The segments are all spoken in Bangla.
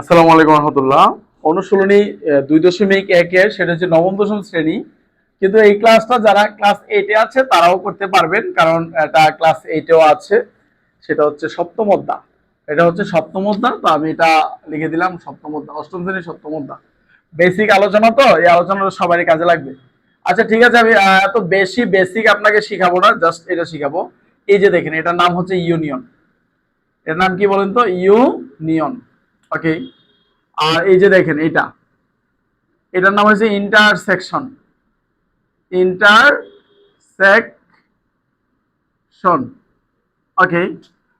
আসসালামু আলাইকুম রহমতুল্লাহ। অনুশীলনী দুই দশমিক একের সেটা হচ্ছে নবম দশম শ্রেণি। কিন্তু এই ক্লাসটা যারা ক্লাস এইটে আছে, তারাও করতে পারবেন, কারণ এটা ক্লাস এইটেও আছে। সেটা হচ্ছে সপ্তম অধ্যা এটা হচ্ছে সপ্তম অধ্যা তো আমি এটা লিখে দিলাম, সপ্তম অষ্টম শ্রেণি, সপ্তম বেসিক আলোচনা তো, এই আলোচনাটা সবারই কাজে লাগবে। আচ্ছা ঠিক আছে, আমি এত বেশি বেসিক আপনাকে শিখাবো না জাস্ট এটা শিখাবো। এই যে দেখেন, এটার নাম হচ্ছে ইউনিয়ন এর নাম কি বলেন তো? ইউনিয়ন ওকে আর এই যে দেখেন এটা। এটার নাম হচ্ছে ইন্টারসেকশন ইন্টারসেকশন ওকে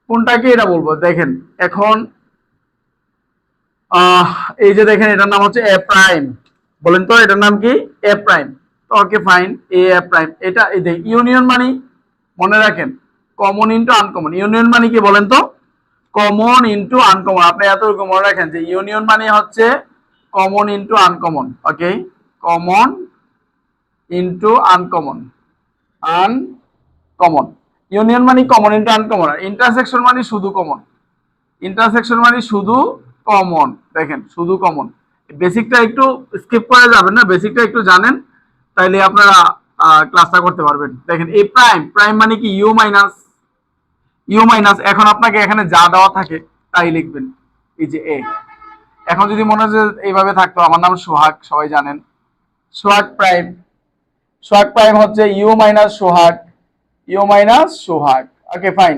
কোনটাকে এটা বলব? দেখেন, এখন এই যে দেখেন, এটার নাম হচ্ছে এ প্রাইম বলেন তো, এটার নাম কি? A prime okay fine A prime এটা, এই ইউনিয়ন মানে মনে রাখেন কমন ইন্টু আনকমন ইউনিয়ন মানে কি বলেন তো? কমন ইন্টু আনকমন আপনি এতটুকু মনে রাখেন যে ইউনিয়ন মানে হচ্ছে common into uncommon okay common into uncommon uncommon union মানে কমন ইন্টু আনকমন ইন্টারসেকশন মানে শুধু কমন ইন্টারসেকশন মানে শুধু কমন দেখেন, শুধু কমন বেসিকটা একটু স্কিপ করে যাবেন না বেসিকটা একটু জানেন, তাইলে আপনারা ক্লাসটা করতে পারবেন। দেখেন, এই প্রাইম প্রাইম মানে কি ইউ মাইনাস ইউ মাইনাস এখন আপনাকে এখানে যা দেওয়া থাকে, তাই লিখবেন। এই যে এ এখন যদি মনে হয় যে এইভাবে থাকতো, আমার নাম সোহাগ, সবাই জানেন। সোহাগ প্রাইম সোহাগ প্রাইম হচ্ছে U minus Sohag U minus Sohag. Okay fine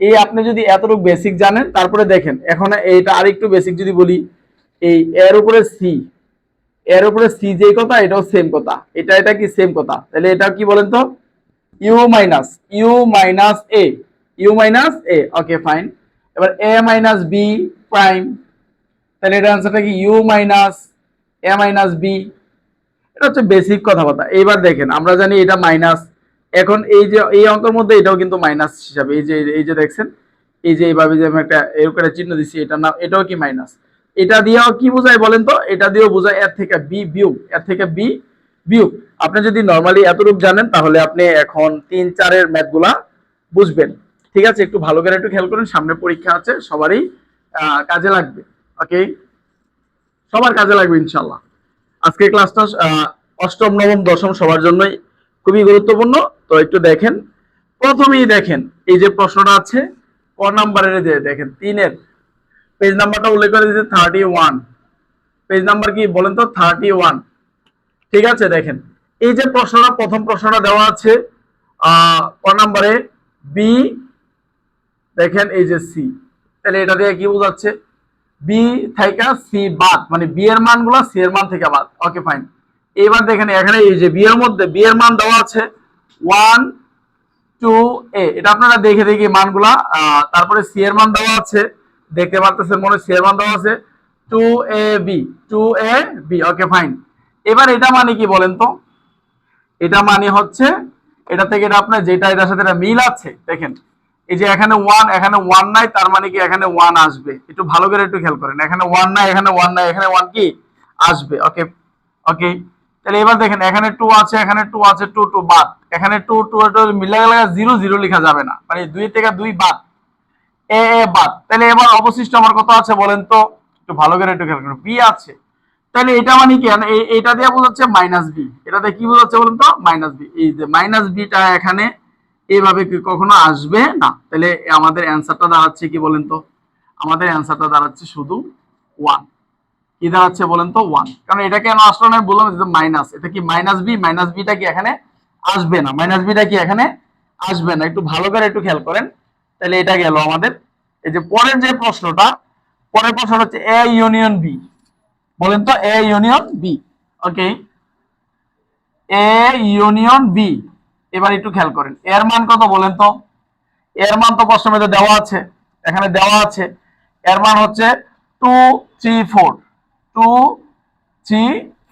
এই আপনি যদি এতটুকু বেসিক জানেন, তারপরে দেখেন, এখন এইটা আরেকটু বেসিক যদি বলি, এই এর উপরে সি এর উপরে সি যে কথা, এটাও সেম কথা। এটা এটা কি সেম কথা? তাহলে এটা কি বলেন তো? U minus U minus A U minus A okay fine এবার এ মাইনাস বি প্রাইম তাহলে এটা আনসারটা কি? U minus A minus B এটা হচ্ছে বেসিক কথাবার্তা। এইবার দেখেন, আমরা জানি এটা মাইনাস এখন এই যে, এই অঙ্কের মধ্যে এটাও কিন্তু মাইনাস হিসাবে। এই যে এই যে দেখছেন, এই যে এইভাবে যে আমি একটা এরকম একটা চিহ্ন দিচ্ছি এটা না, এটাও কি মাইনাস এটা দিয়েও কি বোঝায় বলেন তো? এটা দিয়েও বোঝায় এর থেকে বি বিয়োগ, এর থেকে বি বিয়োগ। আপনি যদি নর্মালি এতটুকু জানেন, তাহলে আপনি এখন তিন চারের ম্যাথগুলা বুঝবেন। ঠিক আছে, একটু ভালো করে একটু খেয়াল করুন, সামনে পরীক্ষা আছে, সবারই কাজে লাগবে ওকে সবার কাজে লাগবে ইনশাল্লাহ আজকে ক্লাসটা অষ্টম, নবম, দশম সবার জন্যই খুবই গুরুত্বপূর্ণ। তো একটু দেখেন, প্রথমেই দেখেন, এই যে প্রশ্নটা আছে, ক নাম্বারের যে দেখেন, তিনের। পেজ নাম্বারটা উল্লেখ করে দিয়েছে থার্টি ওয়ান পেজ নাম্বার কি, বলেন তো থার্টি ওয়ান ঠিক আছে, দেখেন, এই যে প্রশ্নটা, প্রথম প্রশ্নটা দেওয়া আছে ক নাম্বারে, বি দেখেন এই যে সি তাহলে এটা দিয়ে কি বোঝাচ্ছে? বি থেকে সি বাদ মানে বি এর মানগুলো সি এর মান থেকে বাদ। ওকে ফাইন এবার দেখেন এখানে এই যে বি এর মধ্যে বি এর মান দেওয়া আছে ওয়ান টু এ এটা আপনারা দেখে দেখে মানগুলা তারপরে সি এর মান দেওয়া আছে। দেখতে পারতেছেন মনে সি এর মান দেওয়া আছে two A B two A B okay fine এবার এটা মানে কি বলেন তো? এটা মানে হচ্ছে, এটা থেকে এটা আপনার যেটা এটার সাথে এটা মিল আছে, দেখেন। এই যে এখানে ওয়ান এখানে ওয়ান নাই, তার মানে কি এখানে ওয়ান আসবে? একটু ভালো করে একটু খেয়াল করেন। এখানে ওয়ান নাই, এখানে ওয়ান নাই, এখানে ওয়ান কি? আসবে ওকে ওকে তাহলে এবার দেখেন, এখানে টু আছে, এখানে টু আছে টু টু বাদ। এখানে টু টু টু মিলে গেলে জিরো জিরো লেখা যাবে না। মানে দুই থেকে দুই বাদ। এ এ, বাদ। তাহলে এবার অবশিষ্ট আমার কত আছে বলেন তো? একটু ভালো করে একটু খেয়াল করেন। বি আছে। তাহলে এটা মানে কি? এইটা দিয়ে বোঝাচ্ছে মাইনাস বি এটাতে কি বোঝাচ্ছে বলেন তো? মাইনাস বি এই যে মাইনাস বিটা এখানে এইভাবে কি কখনো আসবে? না। তাহলে আমাদের অ্যান্সারটা দাঁড়াচ্ছে কি বলেন তো? আমাদের অ্যান্সারটা দাঁড়াচ্ছে শুধু ওয়ান কি দাঁড়াচ্ছে বলেন তো? ওয়ান কারণ এটা কেন আসলো না বললাম যে মাইনাস এটা কি মাইনাস বি মাইনাস বিটা কি এখানে আসবে না? মাইনাস বিটা কি এখানে আসবে না? একটু ভালো করে একটু খেয়াল করেন। তাহলে এটা গেল আমাদের। এই যে পরের যে প্রশ্নটা, পরের প্রশ্নটা হচ্ছে এ ইউনিয়ন বি বলেন তো A union B okay A union B এবার একটু খেয়াল করেন। এর মান কত বলেন তো? এর মান তো প্রশ্নের মধ্যে দেওয়া আছে। এখানে দেওয়া আছে। এর মান হচ্ছে two three four two three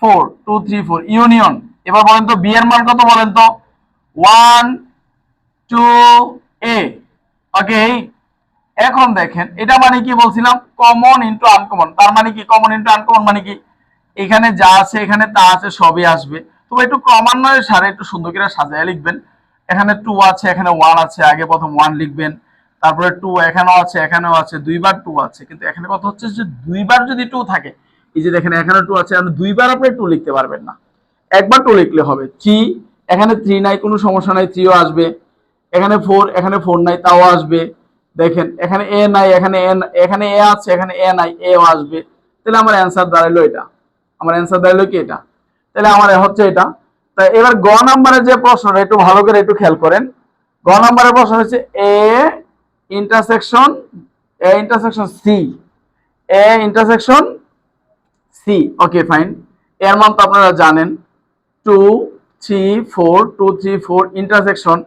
four two three four union. এবার বলেন তো বি এর মান কত বলেন তো? ওয়ান টু এ ওকে এখন দেখেন, এটা মানে কি বলছিলাম? কমন ইনটু আনকমন তার মানে কি? কমন ইন্টু আনকমন মানে কি? এখানে যা আছে, এখানে তা আছে, সবই আসবে। তবে একটু ক্রমান্বয়ে সারে, একটু সুন্দর করে সাজায় লিখবেন। এখানে টু আছে, এখানে ওয়ান আছে, আগে প্রথম ওয়ান লিখবেন। তারপরে টু এখানেও আছে এখানেও আছে, দুইবার টু আছে। কিন্তু এখানে কথা হচ্ছে যে দুইবার যদি টু থাকে, এই যে দেখেন এখানে টু আছে দুইবার আপনি টু লিখতে পারবেন না। একবার টু লিখলে হবে। থ্রি এখানে থ্রি নাই, কোনো সমস্যা নাই থ্রিও আসবে। এখানে ফোর এখানে ফোর নাই, তাও আসবে। দেখেন, এখানে এ নাই, এখানে এ এখানে এ আছে, এখানে এ নাই এও আসবে। তাহলে আমার অ্যান্সার দাঁড়াল এটা। আমার অ্যান্সার দাঁড়াল কি এটা? তাহলে আমার হচ্ছে এটা। তা এবার গ নাম্বারের যে প্রশ্নটা, একটু ভালো করে একটু খেয়াল করেন। গ নাম্বারের প্রশ্ন হচ্ছে A intersection A intersection C A intersection C okay fine এর মান তো আপনারা জানেন। Two three four two three four intersection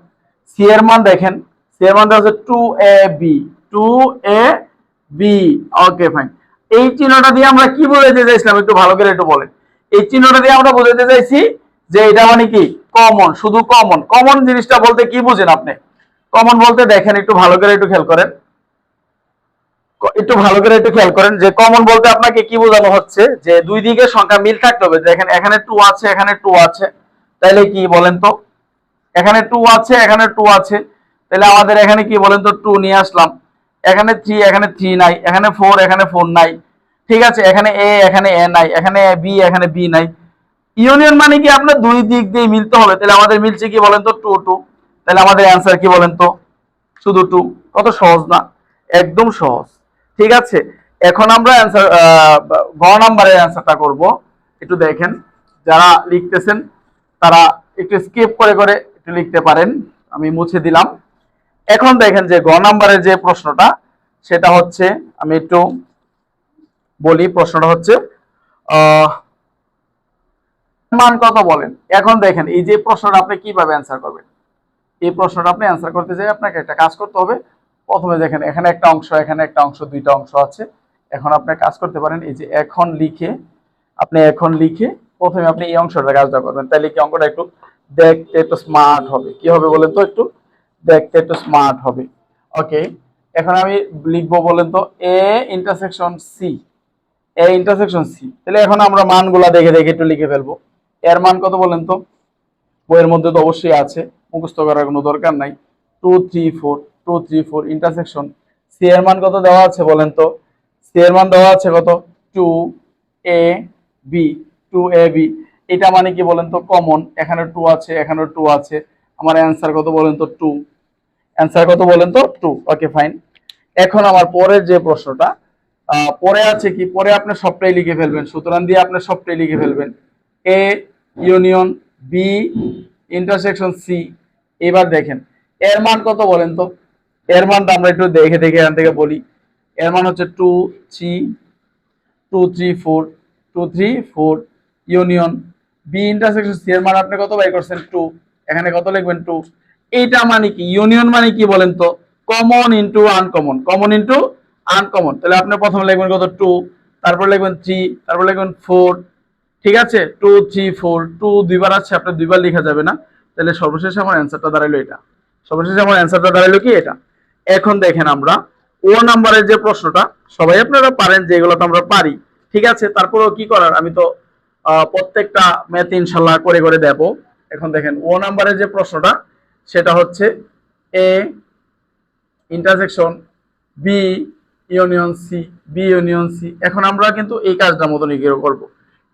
C এর মান দেখেন। সি এর মান দেওয়া two A B two A B okay fine এই চিহ্নটা দিয়ে আমরা কি বোঝাতে চাইছিলাম একটু ভালো করে একটু বলেন। এই চিহ্নটা দিয়ে আমরা বোঝাতে চাইছি যে এটা মানে কি? কমন শুধু কমন কমন জিনিসটা বলতে কি বুঝেন আপনি? কমন বলতে দেখেন, একটু ভালো করে একটু খেয়াল করেন। একটু ভালো করে একটু খেয়াল করেন যে কমন বলতে আপনাকে কি বোঝানো হচ্ছে? যে দুই দিকের সংখ্যা মিল থাকতে হবে। দেখেন, এখানে টু আছে, এখানে টু আছে। তাইলে কি বলেন তো? এখানে টু আছে, এখানে টু আছে। তাহলে আমাদের এখানে কি বলেন তো? টু নিয়ে আসলাম। এখানে থ্রি এখানে থ্রি নাই। এখানে ফোর এখানে ফোর নাই। ঠিক আছে, এখানে এ এখানে এ নাই, এখানে বি এখানে বি নাই। ইউনিয়ন মানে কি? আপনার দুই দিক দিয়ে মিলতে হবে। তাহলে আমাদের মিলছে কি বলেন তো? Two two. তাহলে আমাদের অ্যান্সার কি বলেন তো? শুধু টু। কত সহজ না? একদম সহজ। ঠিক আছে, এখন আমরা অ্যান্সার গ নাম্বারের অ্যান্সারটা করব। একটু দেখেন, যারা লিখতেছেন, তারা একটু স্কিপ করে করে একটু লিখতে পারেন। আমি মুছে দিলাম। এখন দেখেন যে গ নাম্বারের যে প্রশ্নটা, সেটা হচ্ছে, আমি একটু বলি, প্রশ্নটা হচ্ছে মান কত বলেন? এখন দেখেন, এই যে প্রশ্নটা আপনি কীভাবে অ্যান্সার করবেন? এই প্রশ্নটা আপনি অ্যান্সার করতে চাই, আপনাকে একটা কাজ করতে হবে। প্রথমে দেখেন, এখানে একটা অংশ, এখানে একটা অংশ, দুইটা অংশ আছে। এখন আপনি কাজ করতে পারেন, এই যে এখন লিখে, আপনি এখন লিখে প্রথমে আপনি এই অংশটা কাজটা করবেন। তাহলে কি অঙ্কটা একটু দেখতে একটু স্মার্ট হবে? কি হবে বলেন তো একটু? দেখতে একটু স্মার্ট হবে। ওকে এখন আমি লিখব বলেন তো A intersection C A intersection C তাহলে এখন আমরা মানগুলা দেখে দেখে একটু লিখে ফেলব। এর মান কত বলেন তো? বইয়ের মধ্যে তো অবশ্যই আছে, মুখস্থ করার কোনো দরকার নাই। Two three four two three four intersection C এর মান কত দেওয়া আছে বলেন তো? সি এর মান দেওয়া আছে কত? Two A B two A B এটা মানে কি বলেন তো? কমন এখানে টু আছে এখানে টু আছে। আমার অ্যান্সার কত বলেন তো? টু অ্যান্সার কত বলেন তো? টু ওকে ফাইন এখন আমার পরের যে প্রশ্নটা পরে আছে কি? পরে আপনি সবটাই লিখে ফেলবেন। সুতরাং দিয়ে আপনি সবটাই লিখে ফেলবেন। A, union, B, intersection, C. এবার দেখেন, এর মান কত বলেন তো? এর মানটা আমরা একটু দেখে দেখে এখান থেকে বলি। এর মান হচ্ছে two, three two, three, four. Two, three, four, union, B, intersection, C. এর মান আপনি কত বাই করছেন? টু। এখানে কত লিখবেন? টু। এইটা মানে কি? ইউনিয়ন মানে কি বলেন তো? Common into uncommon. Common into uncommon তাহলে আপনি প্রথমে লিখবেন কত? টু তারপর লিখবেন থ্রি তারপর লিখবেন ফোর ঠিক আছে? টু থ্রি ফোর টু দুইবার আছে আপনার দুইবার লেখা যাবে না। তাহলে সর্বশেষে আমার অ্যান্সারটা দাঁড়াল এটা। সর্বশেষে আমার অ্যান্সারটা দাঁড়াল কি এটা? এখন দেখেন আমরা ও নাম্বারের যে প্রশ্নটা, সবাই আপনারা পারেন যে এগুলো তো আমরা পারি। ঠিক আছে? তারপরেও কি করার? আমি তো প্রত্যেকটা ম্যাথ ইনশাল্লাহ করে করে দেব। এখন দেখেন, ও নাম্বারের যে প্রশ্নটা, সেটা হচ্ছে A intersection B union C B union C এখন আমরা কিন্তু এই কাজটা মতনই করব।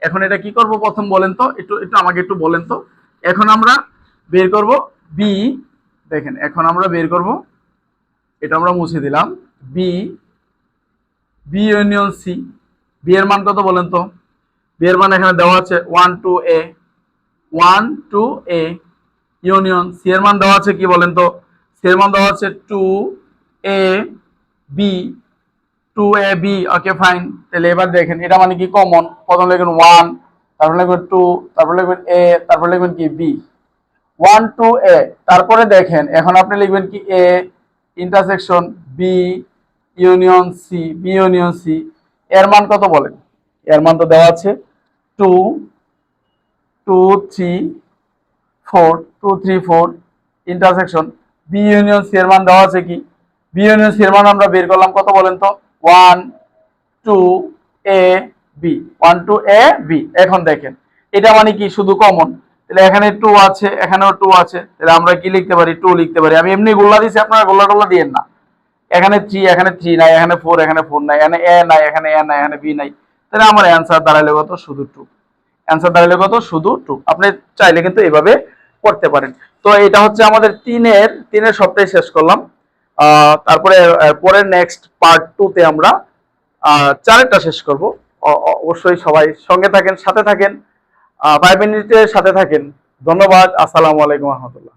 এখন এটা কি করব? প্রথম বলেন তো। একটু একটু আমাকে একটু বলেন তো। এখন আমরা বের করব বি দেখেন, এখন আমরা বের করব। এটা আমরা মুছে দিলাম। B B union C B এর মান কত বলেন তো? বি এর মান এখানে দেওয়া আছে one two A one two A union C এর মান দেওয়া আছে কি বলেন তো? সি এর মান দেওয়া আছে two A B two A B okay fine তাহলে এবার দেখেন, এটা মানে কি কমন প্রথম লিখবেন ওয়ান তারপর লিখবেন টু তারপর লিখবেন এ তারপর লিখবেন কি বি ওয়ান টু এ তারপরে দেখেন, এখন আপনি লিখবেন কি A intersection B union C B union C এর মান কত বলেন? এর মান তো দেওয়া আছে two two three four two three four intersection B union C এর মান দেওয়া আছে কি? বি ইউনিয়ন সি এর মান আমরা বের করলাম, কত বলেন তো? One two A B one two A B এখন দেখেন, এটা মানে কি? শুধু কমন তাহলে এখানে টু আছে, এখানেও টু আছে। তাহলে আমরা কি লিখতে পারি? টু লিখতে পারি। আমি এমনি গোল্লা দিছি, আপনারা গোল্লা টোল্লা দিয়েন না। এখানে থ্রি এখানে থ্রি নাই, এখানে ফোর এখানে ফোর নাই, এখানে এ নাই, এখানে এ নাই, এখানে বি নাই। তাহলে আমার অ্যান্সার দাঁড়ালে কত? শুধু টু অ্যান্সার দাঁড়ালে কত? শুধু টু আপনি চাইলে কিন্তু এভাবে করতে পারেন। তো এটা হচ্ছে আমাদের তিনের তিনের সবটাই শেষ করলাম। তারপরে পরের নেক্সট পার্ট টুতে আমরা চারেরটা শেষ করব। অবশ্যই সবাই সঙ্গে থাকেন, সাথে থাকেন। ফাইভ মিনিটের সাথে থাকেন। ধন্যবাদ। আসসালামু আলাইকুম রহমতুল্লাহ।